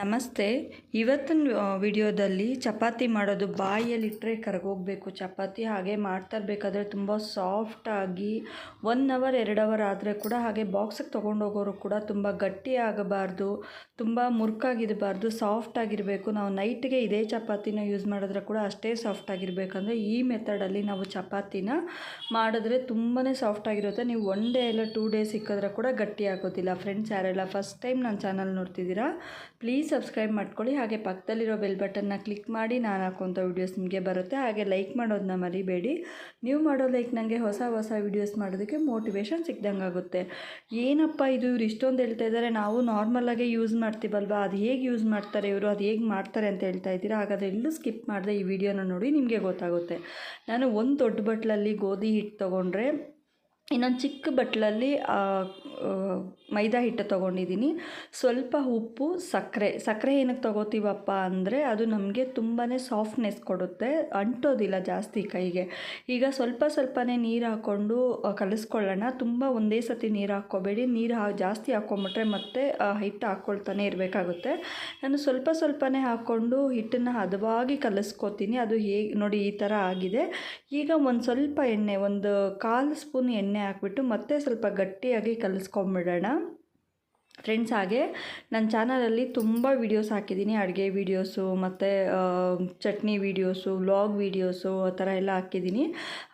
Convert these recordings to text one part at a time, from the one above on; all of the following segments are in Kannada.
ನಮಸ್ತೆ. ಇವತ್ತಿನ ವಿಡಿಯೋದಲ್ಲಿ ಚಪಾತಿ ಮಾಡೋದು ಬಾಯಲ್ಲಿಟ್ಟರೆ ಕರಗೋಗಬೇಕು. ಚಪಾತಿ ಹಾಗೆ ಮಾಡ್ತಾ ಇರಬೇಕಾದ್ರೆ ತುಂಬ ಸಾಫ್ಟಾಗಿ ಒನ್ ಅವರ್ ಎರಡು ಅವರ್ ಆದರೆ ಕೂಡ ಹಾಗೆ ಬಾಕ್ಸಿಗೆ ತೊಗೊಂಡೋಗೋರು ಕೂಡ ತುಂಬ ಗಟ್ಟಿ ಆಗಬಾರ್ದು, ತುಂಬ ಮುರುಕಾಗಿರಬಾರ್ದು ಸಾಫ್ಟ್ ಆಗಿರಬೇಕು. ನಾವು ನೈಟ್ಗೆ ಇದೇ ಚಪಾತಿನ ಯೂಸ್ ಮಾಡಿದ್ರೆ ಕೂಡ ಅಷ್ಟೇ ಸಾಫ್ಟ್ ಆಗಿರಬೇಕಂದ್ರೆ ಈ ಮೆಥಡಲ್ಲಿ ನಾವು ಚಪಾತಿನ ಮಾಡಿದ್ರೆ ತುಂಬಾ ಸಾಫ್ಟ್ ಆಗಿರುತ್ತೆ. ನೀವು ಒನ್ ಡೇ ಎಲ್ಲ ಟೂ ಡೇಸ್ ಸಿಕ್ಕಿದ್ರೆ ಕೂಡ ಗಟ್ಟಿ ಆಗೋದಿಲ್ಲ. ಫ್ರೆಂಡ್ಸ್ ಯಾರೆಲ್ಲ ಫಸ್ಟ್ ಟೈಮ್ ನನ್ನ ಚಾನಲ್ ನೋಡ್ತಿದ್ದೀರಾ ಪ್ಲೀಸ್ ಸಬ್ಸ್ಕ್ರೈಬ್ ಮಾಡ್ಕೊಳ್ಳಿ. ಹಾಗೆ ಪಕ್ಕದಲ್ಲಿರೋ ಬೆಲ್ ಬಟನ್ನ ಕ್ಲಿಕ್ ಮಾಡಿ ನಾನು ಹಾಕೋಂಥ ವೀಡಿಯೋಸ್ ನಿಮಗೆ ಬರುತ್ತೆ. ಹಾಗೆ ಲೈಕ್ ಮಾಡೋದನ್ನ ಮರಿಬೇಡಿ. ನೀವು ಮಾಡೋ ಲೈಕ್ ನನಗೆ ಹೊಸ ಹೊಸ ವೀಡಿಯೋಸ್ ಮಾಡೋದಕ್ಕೆ ಮೋಟಿವೇಶನ್ ಸಿಕ್ದಂಗೆ ಆಗುತ್ತೆ. ಏನಪ್ಪ ಇದು? ಇವ್ರು ಇಷ್ಟೊಂದು ಹೇಳ್ತಾ ಇದ್ದಾರೆ. ನಾವು ನಾರ್ಮಲಾಗೆ ಯೂಸ್ ಮಾಡ್ತೀವಲ್ವ? ಅದು ಹೇಗೆ ಯೂಸ್ ಮಾಡ್ತಾರೆ ಇವರು? ಅದು ಹೇಗೆ ಮಾಡ್ತಾರೆ ಅಂತ ಹೇಳ್ತಾ ಇದ್ದೀರಾ? ಹಾಗಾದರೆ ಎಲ್ಲೂ ಸ್ಕಿಪ್ ಮಾಡಿದೆ ಈ ವಿಡಿಯೋನ ನೋಡಿ ನಿಮಗೆ ಗೊತ್ತಾಗುತ್ತೆ. ನಾನು ಒಂದು ದೊಡ್ಡ ಬಟ್ಲಲ್ಲಿ ಗೋಧಿ ಹಿಟ್ಟು ತೊಗೊಂಡ್ರೆ ಇನ್ನೊಂದು ಚಿಕ್ಕ ಬಟ್ಲಲ್ಲಿ ಮೈದಾ ಹಿಟ್ಟು ತೊಗೊಂಡಿದ್ದೀನಿ ಸ್ವಲ್ಪ ಉಪ್ಪು, ಸಕ್ಕರೆ. ಸಕ್ಕರೆ ಏನಕ್ಕೆ ತೊಗೋತೀವಪ್ಪ ಅಂದರೆ ಅದು ನಮಗೆ ತುಂಬಾ ಸಾಫ್ಟ್ನೆಸ್ ಕೊಡುತ್ತೆ. ಅಂಟೋದಿಲ್ಲ ಜಾಸ್ತಿ ಕೈಗೆ. ಈಗ ಸ್ವಲ್ಪ ಸ್ವಲ್ಪನೇ ನೀರು ಹಾಕ್ಕೊಂಡು ಕಲಿಸ್ಕೊಳ್ಳೋಣ. ತುಂಬ ಒಂದೇ ಸತಿ ನೀರು ಹಾಕ್ಕೋಬೇಡಿ. ನೀರು ಹಾ, ಜಾಸ್ತಿ ಹಾಕ್ಕೊಂಬಿಟ್ರೆ ಮತ್ತೆ ಹಿಟ್ಟು ಹಾಕ್ಕೊಳ್ತಾನೆ ಇರಬೇಕಾಗುತ್ತೆ. ನಾನು ಸ್ವಲ್ಪ ಸ್ವಲ್ಪನೇ ಹಾಕ್ಕೊಂಡು ಹಿಟ್ಟನ್ನು ಹದವಾಗಿ ಕಲಿಸ್ಕೋತೀನಿ. ಅದು ಹೇಗೆ, ನೋಡಿ ಈ ಥರ ಆಗಿದೆ. ಈಗ ಒಂದು ಸ್ವಲ್ಪ ಎಣ್ಣೆ, ಒಂದು ಕಾಲು ಸ್ಪೂನ್ ಎಣ್ಣೆ ಎಣ್ಣೆ ಹಾಕ್ಬಿಟ್ಟು ಮತ್ತೆ ಸ್ವಲ್ಪ ಗಟ್ಟಿಯಾಗಿ ಕಲಿಸ್ಕೊಂಬಿಡೋಣ. ಫ್ರೆಂಡ್ಸ್ ಹಾಗೆ ನನ್ನ ಚಾನಲಲ್ಲಿ ತುಂಬ ವೀಡಿಯೋಸ್ ಹಾಕಿದ್ದೀನಿ. ಅಡುಗೆ ವೀಡಿಯೋಸು ಮತ್ತು ಚಟ್ನಿ ವೀಡಿಯೋಸು ವ್ಲಾಗ್ ವೀಡಿಯೋಸು ಆ ಥರ ಎಲ್ಲ ಹಾಕಿದ್ದೀನಿ.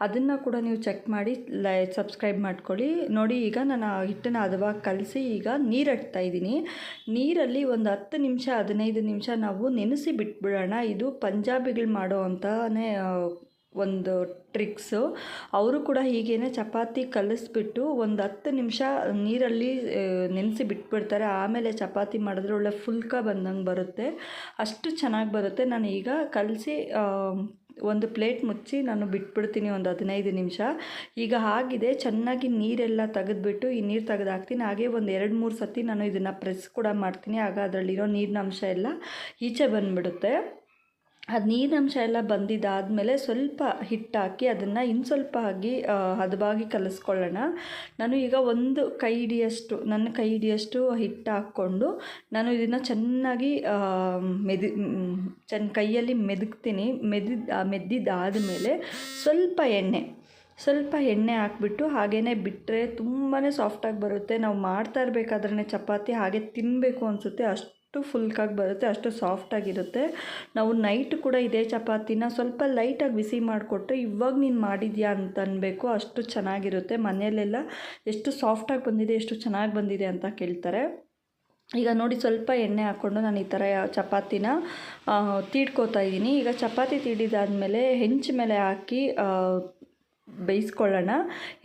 ಅದನ್ನು ಕೂಡ ನೀವು ಚೆಕ್ ಮಾಡಿ, ಲೈ ಸಬ್ಸ್ಕ್ರೈಬ್ ಮಾಡ್ಕೊಳ್ಳಿ. ನೋಡಿ, ಈಗ ನಾನು ಹಿಟ್ಟನ್ನು ಹದವಾಗಿ ಕಲಸಿ ಈಗ ನೀರು ಇದ್ದೀನಿ. ನೀರಲ್ಲಿ ಒಂದು ಹತ್ತು ನಿಮಿಷ, ಹದಿನೈದು ನಿಮಿಷ ನಾವು ನೆನೆಸಿ ಬಿಟ್ಬಿಡೋಣ. ಇದು ಪಂಜಾಬಿಗಳು ಮಾಡೋ ಅಂತಾನೆ ಒಂದು ಟ್ರಿಕ್ಸು ಅವರು ಕೂಡ ಹೀಗೇ ಚಪಾತಿ ಕಲಿಸ್ಬಿಟ್ಟು ಒಂದು ಹತ್ತು ನಿಮಿಷ ನೀರಲ್ಲಿ ನೆನೆಸಿ ಬಿಟ್ಬಿಡ್ತಾರೆ. ಆಮೇಲೆ ಚಪಾತಿ ಮಾಡಿದ್ರೆ ಒಳ್ಳೆ ಫುಲ್ಕ ಬಂದಂಗೆ ಬರುತ್ತೆ. ಅಷ್ಟು ಚೆನ್ನಾಗಿ ಬರುತ್ತೆ. ನಾನು ಈಗ ಕಲಸಿ ಒಂದು ಪ್ಲೇಟ್ ಮುಚ್ಚಿ ನಾನು ಬಿಟ್ಬಿಡ್ತೀನಿ ಒಂದು ಹದಿನೈದು ನಿಮಿಷ. ಈಗ ಆಗಿದೆ. ಚೆನ್ನಾಗಿ ನೀರೆಲ್ಲ ತೆಗೆದ್ಬಿಟ್ಟು ಈ ನೀರು ತೆಗೆದು ಹಾಕ್ತೀನಿ. ಹಾಗೆ ಒಂದು ಎರಡು ಮೂರು ಸತಿ ನಾನು ಇದನ್ನು ಪ್ರೆಸ್ ಕೂಡ ಮಾಡ್ತೀನಿ. ಆಗ ಅದರಲ್ಲಿರೋ ನೀರಿನ ಅಂಶ ಎಲ್ಲ ಈಚೆ ಬಂದುಬಿಡುತ್ತೆ. ಅದು ನೀರಿನಂಶ ಎಲ್ಲ ಬಂದಿದ್ದಾದಮೇಲೆ ಸ್ವಲ್ಪ ಹಿಟ್ಟಾಕಿ ಅದನ್ನು ಇನ್ನು ಸ್ವಲ್ಪ ಆಗಿ ಹದವಾಗಿ ಕಲಿಸ್ಕೊಳ್ಳೋಣ. ನಾನು ಈಗ ಒಂದು ಕೈ ಹಿಡಿಯಷ್ಟು, ನನ್ನ ಕೈ ಹಿಡಿಯಷ್ಟು ಹಿಟ್ಟು ಹಾಕ್ಕೊಂಡು ನಾನು ಇದನ್ನು ಚೆನ್ನಾಗಿ ಮೆದಿ ಚೆನ್ನ ಕೈಯಲ್ಲಿ ಮೆದುಕ್ತೀನಿ. ಮೆದಿದ ಮೆದ್ದಿದ್ದಾದಮೇಲೆ ಸ್ವಲ್ಪ ಎಣ್ಣೆ ಸ್ವಲ್ಪ ಎಣ್ಣೆ ಹಾಕ್ಬಿಟ್ಟು ಹಾಗೇ ಬಿಟ್ಟರೆ ತುಂಬಾ ಸಾಫ್ಟಾಗಿ ಬರುತ್ತೆ. ನಾವು ಮಾಡ್ತಾ ಇರಬೇಕಾದ್ರೆ ಚಪಾತಿ ಹಾಗೆ ತಿನ್ನಬೇಕು ಅನಿಸುತ್ತೆ ಅಷ್ಟು ಅಷ್ಟು ಫುಲ್ಕಾಗಿ ಬರುತ್ತೆ, ಅಷ್ಟು ಸಾಫ್ಟಾಗಿರುತ್ತೆ. ನಾವು ನೈಟ್ ಕೂಡ ಇದೇ ಚಪಾತಿನ ಸ್ವಲ್ಪ ಲೈಟಾಗಿ ಬಿಸಿ ಮಾಡಿಕೊಟ್ರೆ ಇವಾಗ ನೀನು ಮಾಡಿದ್ಯಾ ಅಂತ ಅನ್ಬೇಕು, ಅಷ್ಟು ಚೆನ್ನಾಗಿರುತ್ತೆ. ಮನೆಯಲ್ಲೆಲ್ಲ ಎಷ್ಟು ಸಾಫ್ಟಾಗಿ ಬಂದಿದೆ, ಎಷ್ಟು ಚೆನ್ನಾಗಿ ಬಂದಿದೆ ಅಂತ ಕೇಳ್ತಾರೆ. ಈಗ ನೋಡಿ ಸ್ವಲ್ಪ ಎಣ್ಣೆ ಹಾಕ್ಕೊಂಡು ನಾನು ಈ ಥರ ಚಪಾತಿನ ತೀಡ್ಕೋತಾ ಇದ್ದೀನಿ. ಈಗ ಚಪಾತಿ ತೀಡಿದಾದಮೇಲೆ ಹೆಂಚು ಮೇಲೆ ಹಾಕಿ ಬೇಯಿಸ್ಕೊಳ್ಳೋಣ.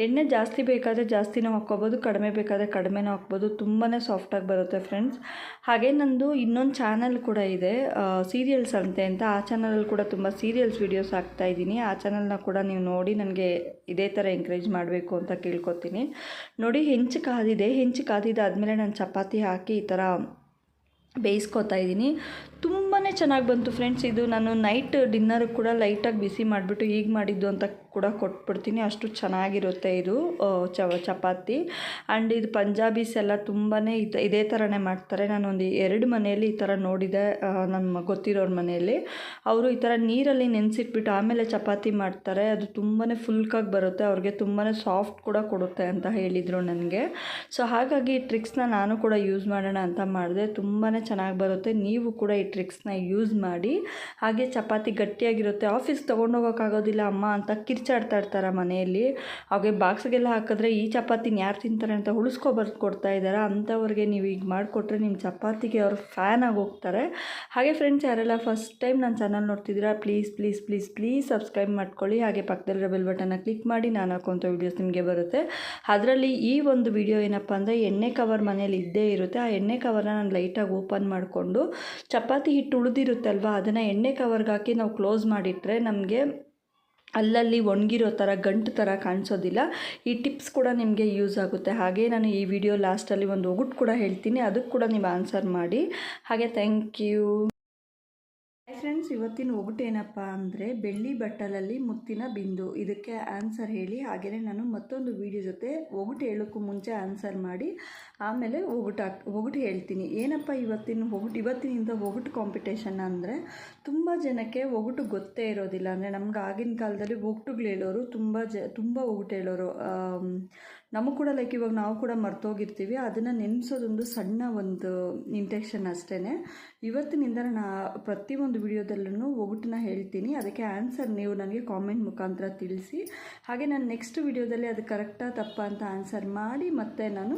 ಎಣ್ಣೆ ಜಾಸ್ತಿ ಬೇಕಾದರೆ ಜಾಸ್ತಿನೂ ಹಾಕ್ಕೋಬೋದು, ಕಡಿಮೆ ಬೇಕಾದರೆ ಕಡಿಮೆನೂ ಹಾಕ್ಬೋದು. ತುಂಬಾ ಸಾಫ್ಟಾಗಿ ಬರುತ್ತೆ ಫ್ರೆಂಡ್ಸ್ ಹಾಗೆ ನಂದು ಇನ್ನೊಂದು ಚಾನಲ್ ಕೂಡ ಇದೆ ಸೀರಿಯಲ್ಸ್ ಅಂತೆ ಅಂತ. ಆ ಚಾನಲಲ್ಲಿ ಕೂಡ ತುಂಬ ಸೀರಿಯಲ್ಸ್ ವೀಡಿಯೋಸ್ ಹಾಕ್ತಾಯಿದ್ದೀನಿ ಆ ಚಾನಲ್ನ ಕೂಡ ನೀವು ನೋಡಿ ನನಗೆ ಇದೇ ಥರ ಎಂಕರೇಜ್ ಮಾಡಬೇಕು ಅಂತ ಕೇಳ್ಕೊತೀನಿ. ನೋಡಿ, ಹೆಂಚು ಕಾದಿದೆ. ಹೆಂಚು ಕಾದಿದ್ದಾದಮೇಲೆ ನಾನು ಚಪಾತಿ ಹಾಕಿ ಈ ಥರ ಬೇಯಿಸ್ಕೊತಾ ಇದ್ದೀನಿ. ತುಂಬಾ ಚೆನ್ನಾಗಿ ಬಂತು ಫ್ರೆಂಡ್ಸ್ ಇದು ನಾನು ನೈಟ್ ಡಿನ್ನರ್ ಕೂಡ ಲೈಟಾಗಿ ಬಿಸಿ ಮಾಡಿಬಿಟ್ಟು ಹೀಗೆ ಮಾಡಿದ್ದು ಅಂತ ಕೂಡ ಕೊಟ್ಬಿಡ್ತೀನಿ. ಅಷ್ಟು ಚೆನ್ನಾಗಿರುತ್ತೆ ಇದು ಚಪಾತಿ. ಆ್ಯಂಡ್ ಇದು ಪಂಜಾಬೀಸ್ ಎಲ್ಲ ತುಂಬಾ ಇದೇ ಥರನೇ ಮಾಡ್ತಾರೆ. ನಾನೊಂದು ಎರಡು ಮನೆಯಲ್ಲಿ ಈ ಥರ ನೋಡಿದೆ ನಮ್ಮ ಗೊತ್ತಿರೋರ ಮನೆಯಲ್ಲಿ. ಅವರು ಈ ಥರ ನೀರಲ್ಲಿ ನೆನೆಸಿಟ್ಬಿಟ್ಟು ಆಮೇಲೆ ಚಪಾತಿ ಮಾಡ್ತಾರೆ. ಅದು ತುಂಬಾ ಫುಲ್ಕಾಗಿ ಬರುತ್ತೆ. ಅವ್ರಿಗೆ ತುಂಬಾ ಸಾಫ್ಟ್ ಕೂಡ ಕೊಡುತ್ತೆ ಅಂತ ಹೇಳಿದರು ನನಗೆ. ಸೊ ಹಾಗಾಗಿ ಈ ಟ್ರಿಕ್ಸ್ನ ನಾನು ಕೂಡ ಯೂಸ್ ಮಾಡೋಣ ಅಂತ ಮಾಡಿದೆ. ತುಂಬಾ ಚೆನ್ನಾಗಿ ಬರುತ್ತೆ. ನೀವು ಕೂಡ ಈ ಟ್ರಿಕ್ಸ್ನ ಯೂಸ್ ಮಾಡಿ, ಹಾಗೆ ಚಪಾತಿ ಗಟ್ಟಿಯಾಗಿರುತ್ತೆ. ಆಫೀಸ್ ತೊಗೊಂಡೋಗೋಕ್ಕಾಗೋದಿಲ್ಲ ಅಮ್ಮ ಅಂತ ಕಿರ್ಚಾಡ್ತಾ ಇರ್ತಾರೆ ಮನೆಯಲ್ಲಿ. ಹಾಗೆ ಬಾಕ್ಸ್ಗೆಲ್ಲ ಹಾಕಿದ್ರೆ, ಈ ಚಪಾತಿನ ಯಾರು ತಿಂತಾರೆ ಅಂತ ಉಳಿಸ್ಕೊ ಬರ್ದು ಕೊಡ್ತಾ ಇದ್ದಾರೆ? ಅಂಥವ್ರಿಗೆ ನೀವು ಈಗ ಮಾಡಿಕೊಟ್ರೆ ನಿಮ್ಮ ಚಪಾತಿಗೆ ಅವ್ರು ಫ್ಯಾನ್ ಆಗಿ ಹೋಗ್ತಾರೆ. ಹಾಗೆ ಫ್ರೆಂಡ್ಸ್ ಯಾರೆಲ್ಲ ಫಸ್ಟ್ ಟೈಮ್ ನನ್ನ ಚಾನಲ್ ನೋಡ್ತಿದ್ದೀರಾ please please please please subscribe ಮಾಡ್ಕೊಳ್ಳಿ. ಹಾಗೆ ಪಕ್ಕದಲ್ಲಿರೋ ಬೆಲ್ ಬಟನ್ನ ಕ್ಲಿಕ್ ಮಾಡಿ, ನಾನು ಹಾಕೋಂಥ ವೀಡಿಯೋಸ್ ನಿಮಗೆ ಬರುತ್ತೆ. ಅದರಲ್ಲಿ ಈ ಒಂದು ವಿಡಿಯೋ ಏನಪ್ಪ ಅಂದರೆ, ಎಣ್ಣೆ ಕವರ್ ಮನೇಲಿ ಇದ್ದೇ ಇರುತ್ತೆ. ಆ ಎಣ್ಣೆ ಕವರ್ನ ನಾನು ಲೈಟಾಗಿ ಓಪನ್ ಮಾಡಿಕೊಂಡು, ಚಪಾತಿ ಹಿಟ್ಟು ಉಳಿದಿರುತ್ತಲ್ವ? ಅದನ್ನು ಎಣ್ಣೆ ಕವರ್ಗೆ ಹಾಕಿ ನಾವು ಕ್ಲೋಸ್ ಮಾಡಿಟ್ರೆ ನಮಗೆ ಅಲ್ಲಲ್ಲಿ ಒಣಗಿರೋ ಥರ ಗಂಟು ಥರ ಕಾಣಿಸೋದಿಲ್ಲ. ಈ ಟಿಪ್ಸ್ ಕೂಡ ನಿಮಗೆ ಯೂಸ್ ಆಗುತ್ತೆ. ಹಾಗೆ ನಾನು ಈ ವಿಡಿಯೋ ಲಾಸ್ಟಲ್ಲಿ ಒಂದು ಒಗುಟ್ಟು ಕೂಡ ಹೇಳ್ತೀನಿ. ಅದಕ್ಕೆ ಕೂಡ ನೀವು ಆನ್ಸರ್ ಮಾಡಿ. ಹಾಗೆ ಥ್ಯಾಂಕ್ ಯು ಫ್ರೆಂಡ್ಸ್ ಇವತ್ತಿನ ಒಗಟೇನಪ್ಪ ಅಂದರೆ ಬೆಳ್ಳಿ ಬಟ್ಟಲಲ್ಲಿ ಮುತ್ತಿನ ಬಿಂದು. ಇದಕ್ಕೆ ಆನ್ಸರ್ ಹೇಳಿ. ಹಾಗೆಯೇ ನಾನು ಮತ್ತೊಂದು ವಿಡಿಯೋ ಜೊತೆ ಒಗಟು ಹೇಳೋಕ್ಕೂ ಮುಂಚೆ ಆನ್ಸರ್ ಮಾಡಿ. ಆಮೇಲೆ ಒಗಟು ಹಾಕ್ ಒಗಟು ಹೇಳ್ತೀನಿ. ಏನಪ್ಪ ಇವತ್ತಿನ ಒಗಟು ಇವತ್ತಿನಿಂದ ಒಗಟು ಕಾಂಪಿಟೇಷನ್ ಅಂದರೆ ತುಂಬ ಜನಕ್ಕೆ ಒಗಟು ಗೊತ್ತೇ ಇರೋದಿಲ್ಲ. ಅಂದರೆ ನಮ್ಗೆ ಆಗಿನ ಕಾಲದಲ್ಲಿ ಒಗಟುಗಳು ಹೇಳೋರು ತುಂಬ ಜ, ತುಂಬ ಒಗಟು ಹೇಳೋರು. ನಮಗೂ ಕೂಡ ಲೈಕ್ ಇವಾಗ ನಾವು ಕೂಡ ಮರ್ತೋಗಿರ್ತೀವಿ. ಅದನ್ನು ನೆನೆಸೋದೊಂದು ಸಣ್ಣ ಒಂದು ಇಂಟೆಕ್ಷನ್ ಅಷ್ಟೇ ಇವತ್ತಿನಿಂದ ನಾನು ಪ್ರತಿಯೊಂದು ವಿಡಿಯೋದಲ್ಲೂ ಒಗಟನ್ನ ಹೇಳ್ತೀನಿ. ಅದಕ್ಕೆ ಆನ್ಸರ್ ನೀವು ನನಗೆ ಕಾಮೆಂಟ್ ಮುಖಾಂತರ ತಿಳಿಸಿ. ಹಾಗೆ ನಾನು ನೆಕ್ಸ್ಟ್ ವಿಡಿಯೋದಲ್ಲಿ ಅದು ಕರೆಕ್ಟಾ ತಪ್ಪಾ ಅಂತ ಆನ್ಸರ್ ಮಾಡಿ ಮತ್ತೆ ನಾನು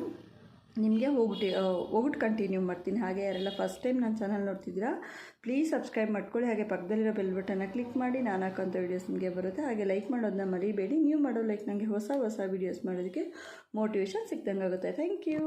ನಿಮಗೆ ಹೋಗ್ಬಿಟ್ಟು ಹೋಗ್ಬಿಟ್ಟು ಕಂಟಿನ್ಯೂ ಮಾಡ್ತೀನಿ. ಹಾಗೆ ಯಾರೆಲ್ಲ ಫಸ್ಟ್ ಟೈಮ್ ನನ್ನ ಚಾನಲ್ ನೋಡ್ತಿದ್ದೀರಾ ಪ್ಲೀಸ್ ಸಬ್ಸ್ಕ್ರೈಬ್ ಮಾಡ್ಕೊಳ್ಳಿ. ಹಾಗೆ ಪಕ್ಕದಲ್ಲಿರೋ ಬೆಲ್ ಬಟನ್ನ ಕ್ಲಿಕ್ ಮಾಡಿ, ನಾನು ಹಾಕೋಂಥ ವೀಡಿಯೋಸ್ ನಿಮಗೆ ಬರುತ್ತೆ. ಹಾಗೆ ಲೈಕ್ ಮಾಡೋದನ್ನ ಮರಿಬೇಡಿ. ನೀವು ಮಾಡೋ ಲೈಕ್ ನನಗೆ ಹೊಸ ಹೊಸ ವೀಡಿಯೋಸ್ ಮಾಡೋದಕ್ಕೆ ಮೋಟಿವೇಶನ್ ಸಿಕ್ದಂಗೆ ಆಗುತ್ತೆ ಥ್ಯಾಂಕ್ ಯು